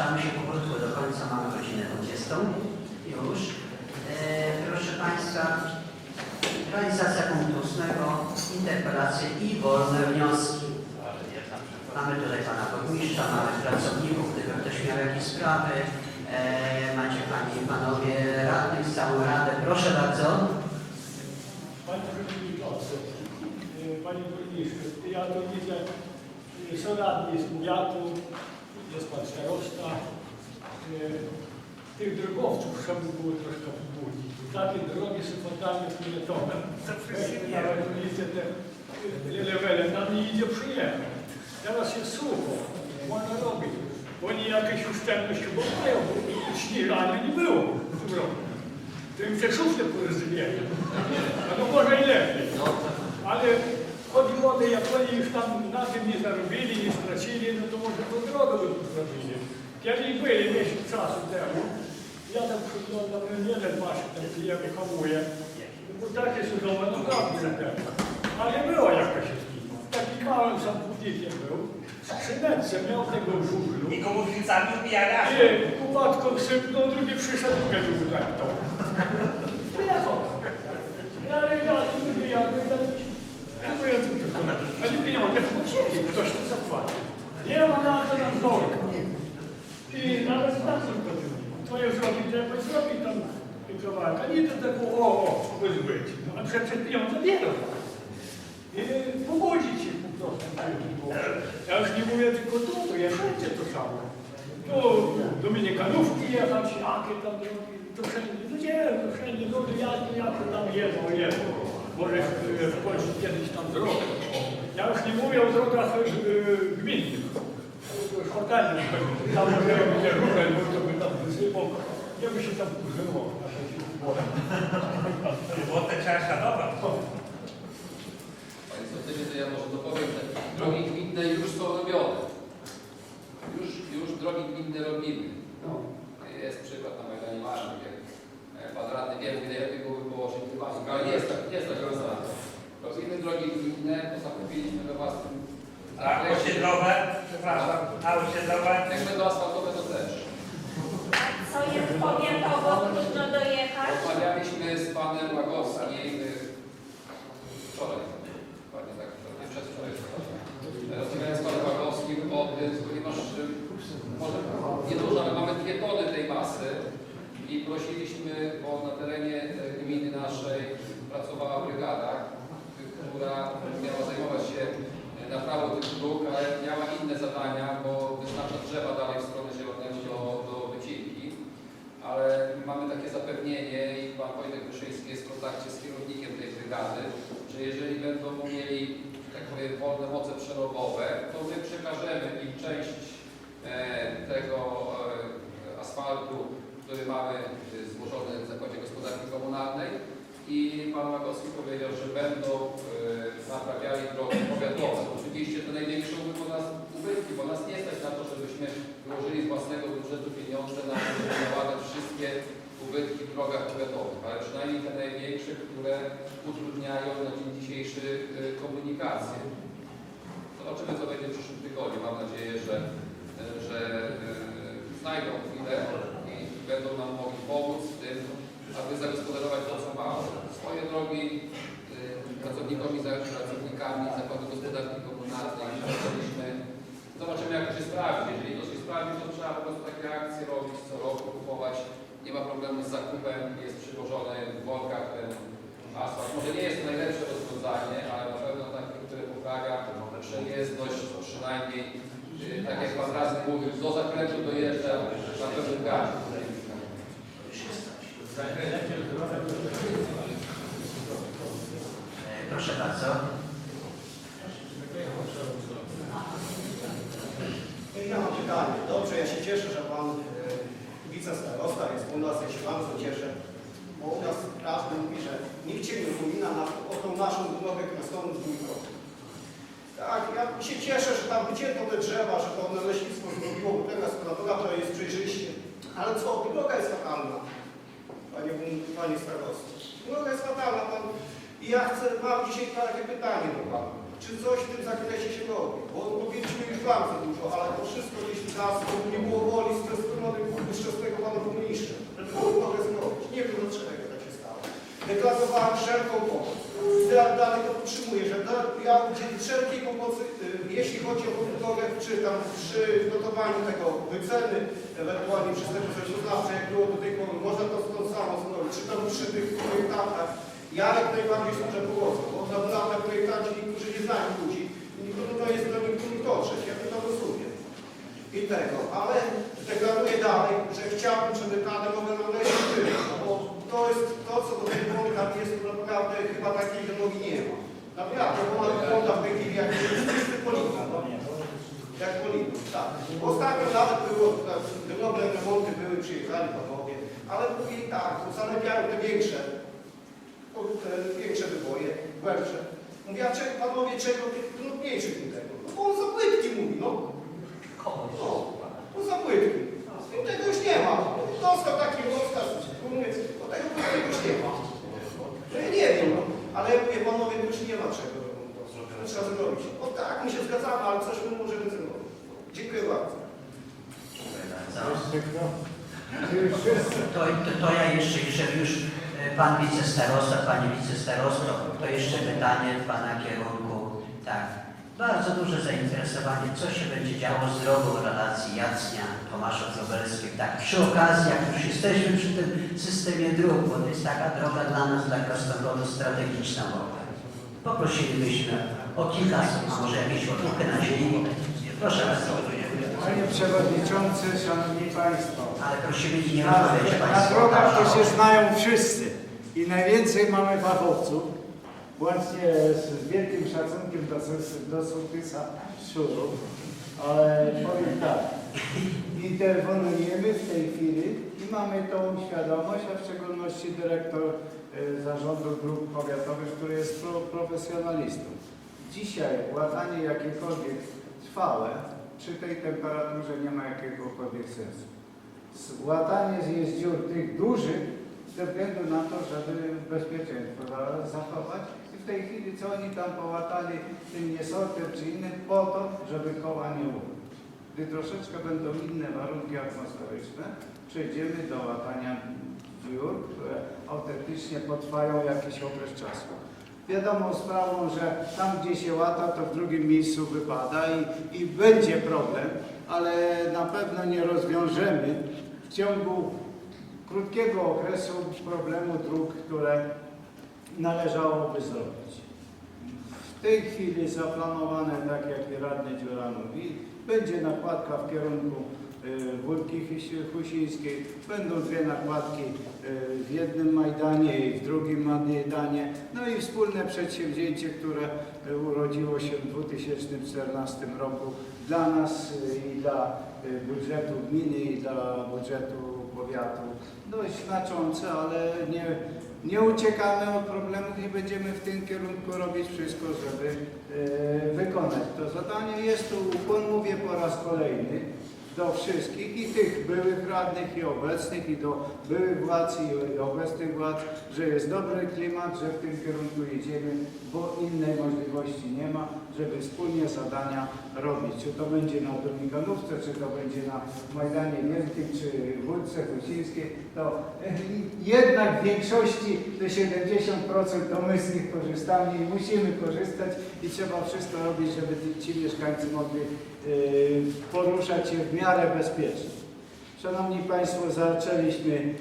zbliżamy się powolutku do końca, mamy godzinę 20 już. E, proszę Państwa, realizacja punktu 8, interpelacje i wolne wnioski. Mamy tutaj Pana Burmistrza, mamy pracowników, gdyby ktoś miał jakieś sprawy. E, macie Panie i Panowie radnych, całą Radę. Proszę bardzo. Panie e, Panie Burmistrzu, ja to widzę, są radni z powiatu, jest Pan starosta. E, Tych drogowców trzeba by było troszkę pobudzić. Takie drogi są fatalnie powiatowe. Nawet widzę te e, lewele, tam nie idzie przyjechać. Teraz jest sucho, można robić. Oni jakieś uszczelność chyba mają, bo śniegu nie było w tym roku. To im te szufle poryzywieli. A to może i lepiej. Ale chodzi o to, jak oni już tam na tym nie zarobili, nie stracili, no to może tą drogę by tu zrobili. Kiedy byli miesiąc czasu temu, ja tam przyglądam, no wiem właśnie, tam ja wychowuję, no bo takie są domy naprawdę na pewno. Ale była jakaś. Taki małym samochodzikiem był, skrzyneczce miał tego żużlu. I komórnicami ubijali aż. Nie, kubatką sypnął, drugi przyszedł i będzie utraktał. Przyjechał. Ja ja tu mówię, ja mówię, kupuję tu tylko. Ale pieniądze musieli, ktoś to zapłaci. Nie ma na to nam zorka. I nawet na co to To jest zrobić, trzeba zrobić tam kawałek. A nie to tak, o, o, może być. No, a przecież pieniądze bierą. I pogodzić się po prostu. Ja już nie mówię tylko tu, to ja wszędzie to samo. Tu Dominikanówki jechać, jakie tam drogi, to wszędzie, no nie, to wszędzie drogi, jakie, jakie tam jedzą, jedzą. Może e, w końcu kiedyś tam drogę. Ja już nie mówię o drogach e, gminnych. To już fatalnie. Tam może robić różne, bo to by tam wysypał. Nie by się tam użyło. Było te trzeba szanować. Państwo wtedy to ja może dopowiem, że drogi gminne już są robione. Już, już drogi gminne robimy. No. Jest przykład na Majdanie Marszów, jak jak pan radny wie, ile lepiej byłoby położyć dywanik, ale nie jest tak, nie jest tak rozwiązane. Robimy drogi gminne, bo zakupiliśmy we własnym A osiedlowe, przepraszam, a osiedlowe, Jak będą asfaltowe, to też. Co jest powiatowo, dojechać? Rozmawialiśmy z panem Łagowskim y, wczoraj, dokładnie tak, wczoraj, przedwczoraj. Rozmawiałem z panem Łagowskim o tym, ponieważ y, może niedużo, ale mamy dwie tony tej masy i prosiliśmy, bo na terenie e, gminy naszej pracowała brygada, y, która miała zajmować się e, naprawą tych dróg, ale miała inne zadania, bo wyznacza drzewa dalej w stronę zielonego do, do wycinki ale mamy takie zapewnienie i pan Wojtek Wyszyński jest w kontakcie z brygady, że jeżeli będą mieli, tak powiem, wolne moce przerobowe, to my przekażemy im część e, tego e, asfaltu, który mamy złożony w Zakładzie Gospodarki Komunalnej i pan Łagowski powiedział, że będą e, naprawiali drogi powiatowe. Oczywiście te największe u nas ubytki, bo nas nie stać na to, żebyśmy wyłożyli z własnego budżetu pieniądze na to, żeby załatać wszystkie ubytki w drogach powiatowych, ale przynajmniej te największe, które utrudniają na dzień dzisiejszy y, komunikację. Zobaczymy, co będzie w przyszłym tygodniu. Mam nadzieję, że, y, że y, znajdą chwilę i będą nam mogli pomóc w tym, aby zagospodarować to, co mamy. Swoje drogi y, pracownikowi, za- pracownikami Zakładu Gospodarki Komunalnej zaczęliśmy Zobaczymy, jak to się sprawdzi. Jeżeli to się sprawdzi, to trzeba po prostu takie akcje robić co roku, kupować. Nie ma problemu z zakupem, jest przywożony w workach ten asfalt. Może nie jest to najlepsze rozwiązanie, ale na pewno takie, które pomaga przejezdność przynajmniej, yy, tak jak Pan Radny mówił, do zakrętu dojeżdża na pewnym gazie. E, proszę bardzo. i się cieszę, że tam wycięto te drzewa, że to na leśnictwo zrobiło, bo teraz natura która jest przejrzyście. Ale co, droga jest fatalna, panie, panie starosto. Droga jest fatalna. Pan... I ja chcę, mam dzisiaj takie pytanie do pana. Czy coś w tym zakresie się robi? Bo powiedzieliśmy już bardzo dużo, ale to wszystko gdzieś nas, nie było woli z tej strony ówczesnego pana burmistrza. Mogę zrobić. Nie wiem dlaczego tak się stało. Deklarowałem wszelką pomoc dalej to utrzymuje, że ja udzielę wszelkiej pomocy, y, jeśli chodzi o budowę, czy tam przy notowaniu tego wyceny, ewentualnie przez te poznawcze, jak było do tej pory, można to, to samo zrobić, czy tam przy tych projektantach. Ja jak najbardziej służę pomocą, bo na lata projektanci, którzy nie znają ludzi, nie trudno jest do nich dotrzeć, ja to tam rozumiem. I tego, ale deklaruję dalej, że chciałbym, żeby ta demografowa no bo to jest to, co do tej tam jest, naprawdę chyba takiej demowi nie ma. Naprawdę, bo ona wygląda w tej chwili jak czysty poligon. Jak poligon, tak. Ostatnio nawet było, drobne remonty były, przyjechali panowie, ale mówili tak, bo zalepiają te większe, te większe wyboje, głębsze. Mówię, a czego, panowie, czego tych trudniejszych mi tego? No bo on za płytki mówi, no. No, no za płytki. I tego już nie ma. Dostał taki rozkaz, umiec, bo tego płytki już nie ma. No ja nie wiem, no. Ale ja mówię, panowie, to już nie ma czego. To trzeba zrobić. O tak, my się zgadzamy, ale coś my możemy zrobić. Dziękuję bardzo. Dziękuję bardzo. To, to, to ja jeszcze, jeżeli już e, pan wicestarosta, pani wicestarosto, to jeszcze pytanie w pana kierunku. Tak, bardzo duże zainteresowanie, co się będzie działo z drogą relacji Jacnia, Tomasza Wróbelskiego. Tak, przy okazji, jak już jesteśmy przy tym systemie dróg, bo to jest taka droga dla nas, dla Krasnorodu strategiczna w ogóle. Poprosilibyśmy o kilka słów, może jakieś odruchy na ziemi. Proszę bardzo. Panie Przewodniczący, Szanowni Państwo, Ale prosimy nie na, rozmawiać na Państwo. drogach to się znają wszyscy i najwięcej mamy fachowców, łącznie z wielkim szacunkiem do, do sołtysa Szurów, ale powiem tak, interweniujemy w tej chwili i mamy tą świadomość, a w szczególności dyrektor e, zarządu dróg powiatowych, który jest pro, profesjonalistą. Dzisiaj łatanie jakiekolwiek trwałe przy tej temperaturze nie ma jakiegokolwiek sensu. Łatanie z dziur tych dużych ze względu na to, żeby bezpieczeństwo za- zachować. I w tej chwili co oni tam połatali tym niesortem czy innym po to, żeby koła nie umyć. Gdy troszeczkę będą inne warunki atmosferyczne, przejdziemy do łatania dziur, które autentycznie potrwają jakiś okres czasu. Wiadomą sprawą, że tam gdzie się łata, to w drugim miejscu wypada i, i będzie problem, ale na pewno nie rozwiążemy w ciągu krótkiego okresu problemu dróg, które należałoby zrobić. W tej chwili zaplanowane, tak jak radny Dziura mówi, będzie nakładka w kierunku y, Wólki Husi- Husińskiej, będą dwie nakładki y, w jednym Majdanie i w drugim Majdanie, no i wspólne przedsięwzięcie, które y, urodziło się w 2014 roku dla nas y, i dla y, budżetu gminy i dla budżetu powiatu dość znaczące, ale nie, nie uciekamy od problemów i będziemy w tym kierunku robić wszystko, żeby e, wykonać to zadanie. Jest to ukłon, mówię po raz kolejny, do wszystkich i tych byłych radnych i obecnych i do byłych władz i obecnych władz, że jest dobry klimat, że w tym kierunku idziemy, bo innej możliwości nie ma, żeby wspólnie zadania robić. Czy to będzie na Dominikanówce, czy to będzie na Majdanie Wielkim, czy Wódce Husińskiej, to jednak w większości te 70% to my z nich korzystamy i musimy korzystać i trzeba wszystko robić, żeby ci- mieszkańcy mogli poruszać się w miarę bezpiecznie. Szanowni Państwo, zaczęliśmy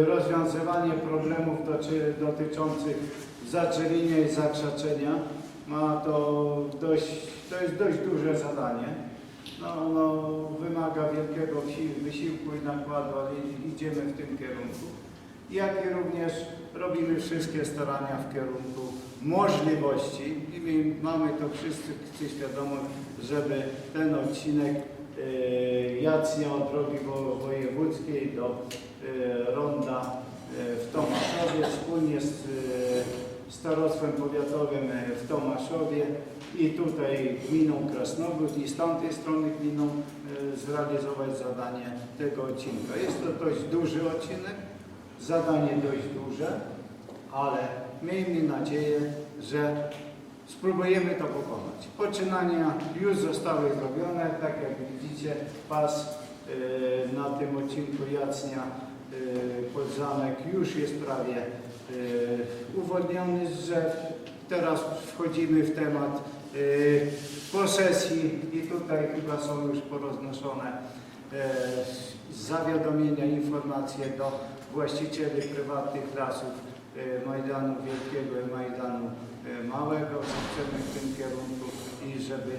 e, rozwiązywanie problemów doty- dotyczących zadrzewienia i zakrzaczenia. Ma to dość, to jest dość duże zadanie. No, no, wymaga wielkiego wysiłku i nakładu, ale idziemy w tym kierunku. Jak i również robimy wszystkie starania w kierunku możliwości i my mamy to wszyscy świadomość, żeby ten odcinek e, Jacnia od drogi wo- wojewódzkiej do e, ronda e, w Tomaszowie wspólnie z starostwem powiatowym w Tomaszowie i tutaj gminą Krasnogród i z tamtej strony gminą zrealizować zadanie tego odcinka. Jest to dość duży odcinek, zadanie dość duże, ale miejmy nadzieję, że spróbujemy to pokonać. Poczynania już zostały zrobione, tak jak widzicie, pas e, na tym odcinku Jacnia e, pod zamek już jest prawie e, uwolniony z drzew. Teraz wchodzimy w temat y, posesji i tutaj chyba są już poroznoszone zawiadomienia, informacje do właścicieli prywatnych lasów e, Majdanu Wielkiego i Majdanu e, Małego. Chcemy w tym kierunku i żeby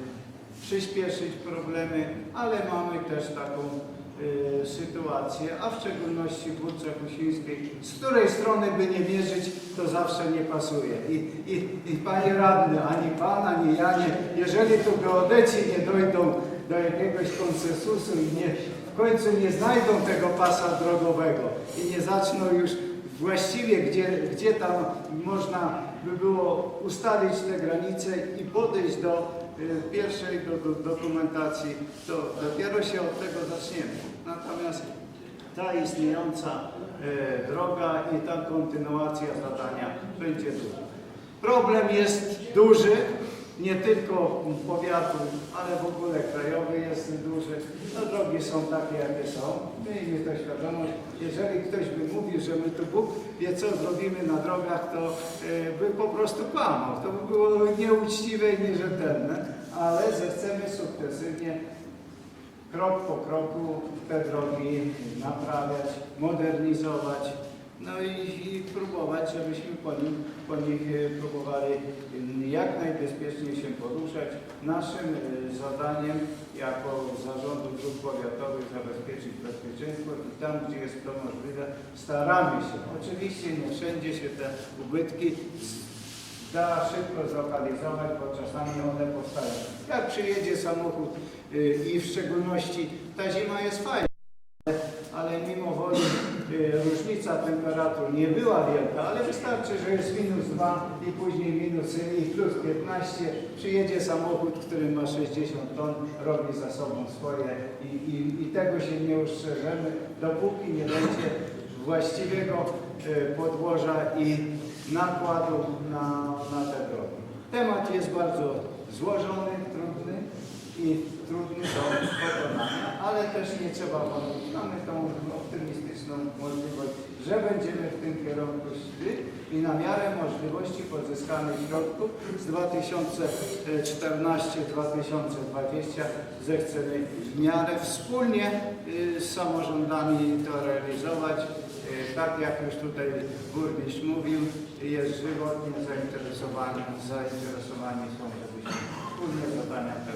przyspieszyć problemy, ale mamy też taką e, sytuację, a w szczególności w Górce Husińskiej, z której strony by nie wierzyć, to zawsze nie pasuje. I, i, i Panie Radny, ani Pan, ani ja, nie, jeżeli tu geodeci nie dojdą do jakiegoś konsensusu i nie, w końcu nie znajdą tego pasa drogowego i nie zaczną już właściwie, gdzie, gdzie tam można by było ustalić te granice i podejść do y, pierwszej do, do, dokumentacji, to dopiero się od tego zaczniemy. Natomiast ta istniejąca e, droga i ta kontynuacja zadania będzie duża. Problem jest duży, nie tylko powiatu, ale w ogóle krajowy jest duży. No drogi są takie, jakie są. Miejmy to świadomość. Jeżeli ktoś by mówił, że my tu Bóg wie, co zrobimy na drogach, to e, by po prostu kłamał. To by było nieuczciwe i nierzetelne, ale zechcemy sukcesywnie krok po kroku te drogi naprawiać, modernizować, no i, i próbować, żebyśmy po, po nich e, próbowali e, jak najbezpieczniej się poruszać. Naszym e, zadaniem jako Zarządu Dróg Powiatowych zabezpieczyć bezpieczeństwo i tam, gdzie jest to możliwe, staramy się. Oczywiście nie wszędzie się te ubytki da szybko zlokalizować, bo czasami one powstają. Jak przyjedzie samochód y, i w szczególności ta zima jest fajna, ale mimo woli różnica temperatur nie była wielka, ale wystarczy, że jest minus 2 i później minus i plus 15. Przyjedzie samochód, który ma 60 ton, robi za sobą swoje i, i, i tego się nie ustrzeżemy, dopóki nie będzie właściwego y, podłoża i nakładu na, na te drogi. Temat jest bardzo złożony, i trudny do pokonania, ale też nie trzeba wątpić. Mamy tą optymistyczną możliwość, że będziemy w tym kierunku szli i na miarę możliwości pozyskanych środków z 2014-2020 zechcemy w miarę wspólnie y, z samorządami to realizować. Y, Tak jak już tutaj burmistrz mówił, jest żywotnie zainteresowani, zainteresowani są, żebyśmy wspólnie zadania te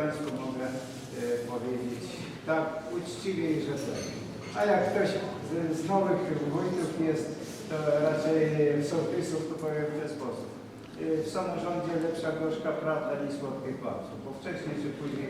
Państwu mogę y, powiedzieć tak uczciwie i rzetelnie. A jak ktoś z, z nowych wójtów jest, to raczej sołtysów, to powiem w ten sposób. Y, W samorządzie lepsza gorzka prawda niż słodkie kłamstwo, bo wcześniej czy później